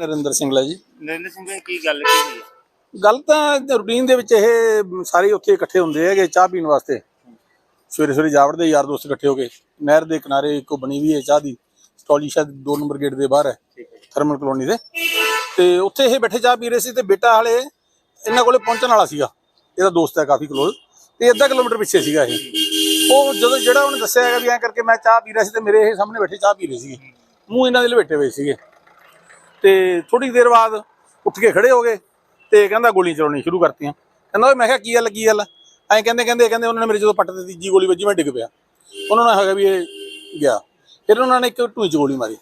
ਨਰਿੰਦਰ ਸਿੰਘਲਾ ਜੀ। ਨਰਿੰਦਰ ਸਿੰਘ ਜੀ ਕੀ ਗੱਲ ਕੀ ਹੋਈ? ਹੈ ਗੱਲ ਤਾਂ ਰੂਟੀਨ ਦੇ ਵਿੱਚ ਇਹ ਸਾਰੇ ਉੱਥੇ ਇਕੱਠੇ ਹੁੰਦੇ ਹੈਗੇ ਚਾਹ ਪੀਣ ਵਾਸਤੇ। ਸਵੇਰੇ ਸਵੇਰੇ ਜਾਵੜਦੇ ਯਾਰ ਦੋਸਤ ਇਕੱਠੇ ਹੋ ਕੇ ਨਹਿਰ ਦੇ ਕਿਨਾਰੇ ਇੱਕੋ ਬਣੀ ਵੀ ਹੈ ਚਾਹ ਦੀ। ਸਟਾਲੀ ਸ਼ਾਇਦ 2 ਨੰਬਰ ਗੇਟ ਦੇ ਬਾਹਰ ਹੈ ਥਰਮਲ ਕਲੋਨੀ ਦੇ। ਤੇ ਉੱਥੇ ਇਹ ਬੈਠੇ ਚਾਹ ਪੀ ਰਹੇ ਸੀ ਤੇ ਬੇਟਾ ਹਲੇ ਇਹਨਾਂ ਕੋਲੇ ਪਹੁੰਚਣ ਵਾਲਾ ਸੀਗਾ। ਇਹਦਾ ਦੋਸਤ ਹੈ ਕਾਫੀ ਕਲੋਜ਼ ਤੇ ਅੱਧਾ ਕਿਲੋਮੀਟਰ ਪਿੱਛੇ ਸੀਗਾ ਇਹ। ਉਹ ਜਦੋਂ ਜਿਹੜਾ ਉਹਨੇ ਦੱਸਿਆ ਹੈਗਾ ਵੀ ਐਂ ਕਰਕੇ ਮੈਂ ਚਾਹ ਪੀ ਰਿਹਾ ਸੀ ਤੇ ਮੇਰੇ ਇਹ ਸਾਹਮਣੇ ਬੈਠੇ ਚਾਹ ਪੀ ਰਹੇ ਸੀਗੇ। ਮੂੰਹ ਇਹਨਾਂ ਦੇ ਲਪੇਟੇ ਹੋਏ ਸੀਗੇ। ਤੇ ਥੋੜੀ ਦੇਰ ਬਾਅਦ ਉੱਠ ਕੇ ਖੜੇ ਹੋ ਗਏ ਤੇ ਕਹਿੰਦਾ ਗੋਲੀਆਂ ਚਲਾਉਣੀ ਸ਼ੁਰੂ ਕਰਤੀਆਂ। ਕਹਿੰਦਾ ਓਏ ਮੈਂ ਕਿਹਾ ਕੀ ਗੱਲ ਕੀ ਗੱਲ? ਐਂ ਕਹਿੰਦੇ ਕਹਿੰਦੇ ਕਹਿੰਦੇ ਉਹਨਾਂ ਨੇ ਮੇਰੇ ਜਦੋਂ ਪੱਟ ਤੇ ਤੀਜੀ ਗੋਲੀ ਵੱਜੀ ਮੈਂ ਡਿੱਗ ਪਿਆ। ਉਹਨਾਂ ਨੇ ਹੈਗਾ ਵੀ ਇਹ ਗਿਆ। ਫਿਰ ਉਹਨਾਂ ਨੇ ਇੱਕ ਟੂਈ ਚ ਗੋਲੀ ਮਾਰੀ।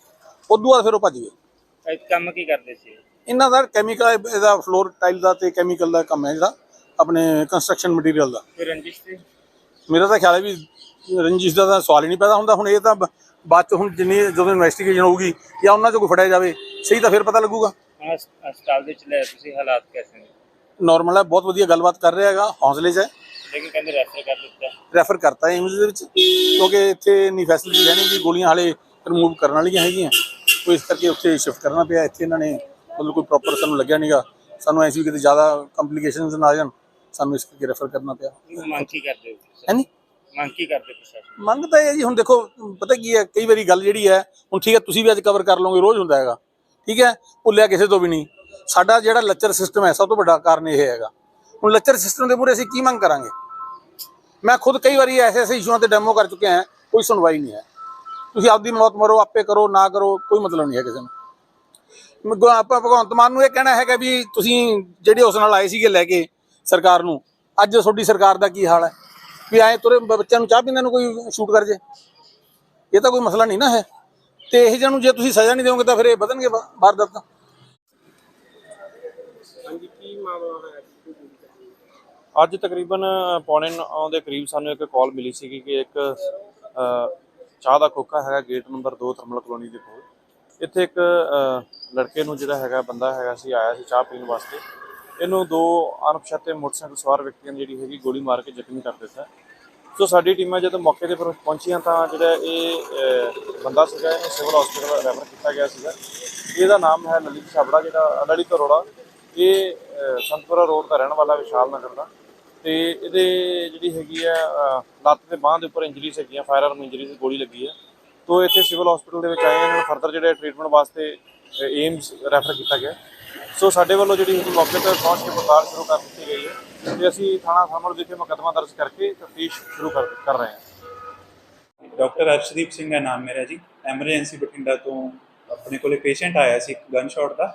ਉਦੋਂ ਬਾਅਦ ਫਿਰ ਉਹ ਭੱਜ ਗਏ। ਕੰਮ ਕੀ ਕਰਦੇ ਸੀ? ਇਹਨਾਂ ਦਾ ਕੈਮੀਕਲ ਇਹਦਾ ਫਲੋਰ ਟਾਈਲ ਦਾ ਤੇ ਕੈਮੀਕਲ ਦਾ ਕੰਮ ਹੈ ਜਿਹੜਾ ਆਪਣੇ ਕੰਸਟਰਕਸ਼ਨ ਮਟੀਰੀਅਲ ਦਾ। ਰੰਜਿਸ਼ ਮੇਰਾ ਤਾਂ ਖਿਆਲ ਹੈ ਵੀ ਰੰਜਿਸ਼ ਦਾ ਤਾਂ ਸਵਾਲ ਹੀ ਨਹੀਂ ਪੈਦਾ ਹੁੰਦਾ। ਹੁਣ ਇਹ ਤਾਂ ਬਾਅਦ ਚ ਹੁਣ ਜਿੰਨੀ ਜਦੋਂ ਇਨਵੈਸਟੀਗੇਸ਼ਨ ਹੋਊਗੀ ਜਾਂ ਉਹਨਾਂ ਚੋਂ ਕੋਈ ਫੜਿਆ ਜਾਵੇ ਸਹੀ ਤਾਂ ਫਿਰ ਪਤਾ ਲੱਗੂਗਾ। ਹਸਪਤਾਲ ਦੇ ਵਿੱਚ ਲੈ ਤੁਸੀਂ ਹਾਲਾਤ ਕੈਸੇ ਨੇ? ਨਾਰਮਲ ਹੈ ਬਹੁਤ ਵਧੀਆ ਗੱਲਬਾਤ ਕਰ ਰਿਹਾ ਹੈਗਾ ਹੌਸਲੇ 'ਚ ਹੈ। ਲੇਕਿਨ ਕਹਿੰਦੇ ਰੈਫਰ ਕਰ ਦਿੱਤਾ ਰੈਫਰ ਕਰਤਾ ਏਮਜ਼ ਦੇ ਵਿੱਚ ਕਿਉਂਕਿ ਇੱਥੇ ਇੰਨੀ ਫੈਸਿਲਿਟੀ ਹੈ ਨਹੀਂ ਵੀ ਗੋਲੀਆਂ ਹਾਲੇ ਰਿਮੂਵ ਕਰਨ ਵਾਲੀਆਂ ਹੈਗੀਆਂ। ਉਹ ਇਸ ਕਰਕੇ ਉੱਥੇ ਸ਼ਿਫਟ ਕਰਨਾ ਪਿਆ ਇੱਥੇ ਇਹਨਾਂ ਨੇ ਮਤਲਬ ਕੋਈ ਪ੍ਰੋਪਰ ਸਾਨੂੰ ਲੱਗਿਆ ਨਹੀਂਗਾ ਸਾਨੂੰ ਐਸੀ ਕਿਤੇ ਜ਼ਿਆਦਾ ਕੰਪਲਿਕੇਸ਼ਨਸ ਨਾ ਆ ਜਾਣ ਸਾਨੂੰ ਇਸ ਕਰਕੇ ਰੈਫਰ ਕਰਨਾ ਪਿਆ। ਮੰਗ ਕੀ ਕਰਦੇ ਹੋ ਹੈ ਨਹੀਂ ਮੰਗ ਕੀ ਕਰਦੇ ਪ੍ਰਸ਼ਾਸਨ ਮੰਗ ਤਾਂ ਇਹ ਹੈ ਜੀ ਹੁਣ ਦੇਖੋ ਪਤਾ ਕੀ ਹੈ ਕਈ ਵਾਰੀ ਗੱਲ ਜਿਹੜੀ ਹੈ ਹੁਣ ਠੀਕ ਹੈ ਤੁਸੀਂ ਵੀ ਅੱਜ ਕਵਰ ਕਰ ਲਓਗੇ ਰੋਜ਼ ਹੁੰਦਾ ਹੈਗਾ। ਠੀਕ ਹੈ, ਭੁੱਲਿਆ ਕਿਸੇ ਤੋਂ ਵੀ ਨਹੀਂ। ਸਾਡਾ ਜਿਹੜਾ ਲੱਚਰ ਸਿਸਟਮ ਹੈ, ਸਭ ਤੋਂ ਵੱਡਾ ਕਾਰਨ ਇਹ ਹੈਗਾ। ਹੁਣ ਲੱਚਰ ਸਿਸਟਮ ਦੇ ਮੂਹਰੇ ਅਸੀਂ ਕੀ ਮੰਗ ਕਰਾਂਗੇ? ਮੈਂ ਖੁਦ ਕਈ ਵਾਰੀ ਐਸੇ ਐਸੇ ਇਸ਼ੂਆਂ ਤੇ ਡੈਮੋ ਕਰ ਚੁੱਕਿਆ ਹਾਂ, ਕੋਈ ਸੁਣਵਾਈ ਨਹੀਂ ਹੈ। ਤੁਸੀਂ ਆਪਦੀ ਮੌਤ ਮਰੋ, ਆਪੇ ਕਰੋ, ਨਾ ਕਰੋ, ਕੋਈ ਮਤਲਬ ਨਹੀਂ ਹੈ ਕਿਸੇ ਨੂੰ। ਆਪਾਂ ਭਗਵੰਤ ਮਾਨ ਨੂੰ ਇਹ ਕਹਿਣਾ ਹੈਗਾ ਵੀ ਤੁਸੀਂ ਜਿਹੜੇ ਉਸ ਨਾਲ ਆਏ ਸੀਗੇ ਲੈ ਕੇ ਸਰਕਾਰ ਨੂੰ, ਅੱਜ ਤੁਹਾਡੀ ਸਰਕਾਰ ਦਾ ਕੀ ਹਾਲ ਹੈ? ਵੀ ਐ ਤੁਰੇ ਬੱਚਿਆਂ ਨੂੰ ਚਾਹ ਪੀਂਦਿਆਂ ਨੂੰ ਕੋਈ ਸ਼ੂਟ ਕਰ ਜੇ। ਇਹ ਤਾਂ ਕੋਈ ਮਸਲਾ ਨਹੀਂ ਨਾ ਹੈ। ਤੇ ਇਹ ਜਿਹਨੂੰ ਜੇ ਤੁਸੀਂ ਸਜ਼ਾ ਨਹੀਂ ਦਿਓਗੇ ਤਾਂ ਫਿਰ ਇਹ ਵਧਣਗੇ ਵਾ- ਵਾਰਦਾਤਾਂ ਅੱਜ ਤਕਰੀਬਨ ਪੌਣੇ 9 ਦੇ ਕਰੀਬ ਸਾਨੂੰ ਇੱਕ ਕਾਲ ਮਿਲੀ ਸੀਗੀ ਕਿ ਇੱਕ ਚਾਹ ਦਾ ਖੋਖਾ ਹੈਗਾ ਗੇਟ ਨੰਬਰ 2 ਥਰਮਲ ਕਲੋਨੀ ਦੇ ਕੋਲ। ਇੱਥੇ ਇੱਕ ਲੜਕੇ ਨੂੰ ਜਿਹੜਾ ਹੈਗਾ, ਬੰਦਾ ਹੈਗਾ ਸੀ, ਆਇਆ ਸੀ ਚਾਹ ਪੀਣ ਵਾਸਤੇ। ਇਹਨੂੰ ਦੋ ਅਣਪਛਾਤੇ ਮੋਟਰਸਾਈਕਲ ਸਵਾਰ ਵਿਅਕਤੀਆਂ ਨੇ ਜਿਹੜੀ ਹੈਗੀ ਗੋਲੀ ਮਾਰ ਕੇ ਜ਼ਖਮੀ ਕਰ ਦਿੱਤਾ। ਸੋ ਸਾਡੀ ਟੀਮਾਂ ਜਦੋਂ ਮੌਕੇ ਤੇ ਪਰ ਪਹੁੰਚੀਆਂ ਤਾਂ ਜਿਹੜਾ ਇਹ ਬੰਦਾ ਸੀਗਾ, ਇਹਨੂੰ ਸਿਵਲ ਹਸਪੀਟਲ ਰੈਫਰ ਕੀਤਾ ਗਿਆ ਸੀਗਾ। ਇਹਦਾ ਨਾਮ ਹੈ ਲਲਿਤ ਛਾਬੜਾ, ਜਿਹੜਾ ਲਲਿਤ ਅਰੋੜਾ ਇਹ ਸੰਤਪੁਰਾ ਰੋਡ ਦਾ ਰਹਿਣ ਵਾਲਾ ਵਿਸ਼ਾਲ ਨਗਰ ਦਾ। ਤੇ ਇਹਦੇ ਜਿਹੜੀ ਹੈਗੀ ਆ ਲੱਤ ਤੇ ਬਾਹ ਦੇ ਉੱਪਰ ਇੰਜਰੀਜ਼ ਹੈਗੀਆਂ ਫਾਇਰ ਆਰਮ ਇੰਜਰੀਜ਼ ਗੋਲੀ ਲੱਗੀ ਹੈ ਤੋ ਇੱਥੇ ਸਿਵਲ ਹਸਪੀਟਲ ਦੇ ਵਿੱਚ ਆਏ ਇਹਨਾਂ ਨੂੰ ਫਰਦਰ ਜਿਹੜੇ ਟ੍ਰੀਟਮੈਂਟ ਵਾਸਤੇ ਏਮਸ ਰੈਫਰ ਕੀਤਾ ਗਿਆ। ਸੋ ਸਾਡੇ ਵੱਲੋਂ ਜਿਹੜੀ ਹੈਗੀ ਮੌਕੇ ਤੇ ਪਹੁੰਚ ਕੇ ਪੜਤਾਲ ਸ਼ੁਰੂ ਕਰ ਦਿੱਤੀ ਗਈ ਹੈ ਤੇ ਅਸੀਂ ਥਾਣਾ ਸਾਮਲ ਵਿਖੇ ਮੁਕੱਦਮਾ ਦਰਜ ਕਰਕੇ ਤਫਤੀਸ਼ ਸ਼ੁਰੂ ਕਰ ਕਰ ਰਹੇ ਹਾਂ। ਡਾਕਟਰ ਅਰਸ਼ਦੀਪ ਸਿੰਘ ਦਾ ਨਾਮ ਮੇਰਾ ਜੀ। ਐਮਰਜੈਂਸੀ ਬਠਿੰਡਾ ਤੋਂ ਆਪਣੇ ਕੋਲੇ ਪੇਸ਼ੈਂਟ ਆਇਆ ਸੀ ਗਨ ਸ਼ਾਟ ਦਾ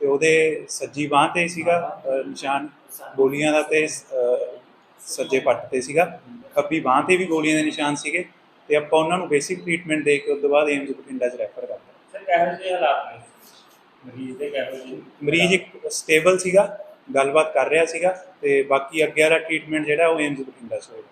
ਤੇ ਉਹਦੇ ਸੱਜੀ ਬਾਹ ਤੇ ਸੀਗਾ ਨਿਸ਼ਾਨ ਗੋਲੀਆਂ ਦਾ ਤੇ ਸੱਜੇ ਪੱਟ ਤੇ ਸੀਗਾ। ਖੱਬੀ ਬਾਹ ਤੇ ਵੀ ਗੋਲੀਆਂ ਦੇ ਨਿਸ਼ਾਨ ਸੀਗੇ ਤੇ ਆਪਾਂ ਉਹਨਾਂ ਨੂੰ ਬੇਸਿਕ ਟ੍ਰੀਟਮੈਂਟ ਦੇ ਕੇ ਉਸ ਤੋਂ ਬਾਅਦ ਏਮਜ਼ ਬਠਿੰਡਾ 'ਚ ਰੈਫਰ ਕਰਤਾ ਕਿਹੋ ਜਿਹੇ ਹਾਲਾਤ ਨੇ? ਮਰੀਜ਼ ਦੇ ਕਿਹੋ ਜਿਹੇ? ਮਰੀਜ਼ ਇੱਕ ਸਟੇਬਲ ਸੀਗਾ, ਗੱਲਬਾਤ ਕਰ ਰਿਹਾ ਸੀਗਾ ਤੇ ਬਾਕੀ ਅੱਗੇ ਵਾਲਾ ਟ੍ਰੀਟਮੈਂਟ ਜਿਹੜਾ ਉਹ ਏਮਜ਼ ਬਠਿੰਡਾ 'ਚ ਹੋਏਗਾ।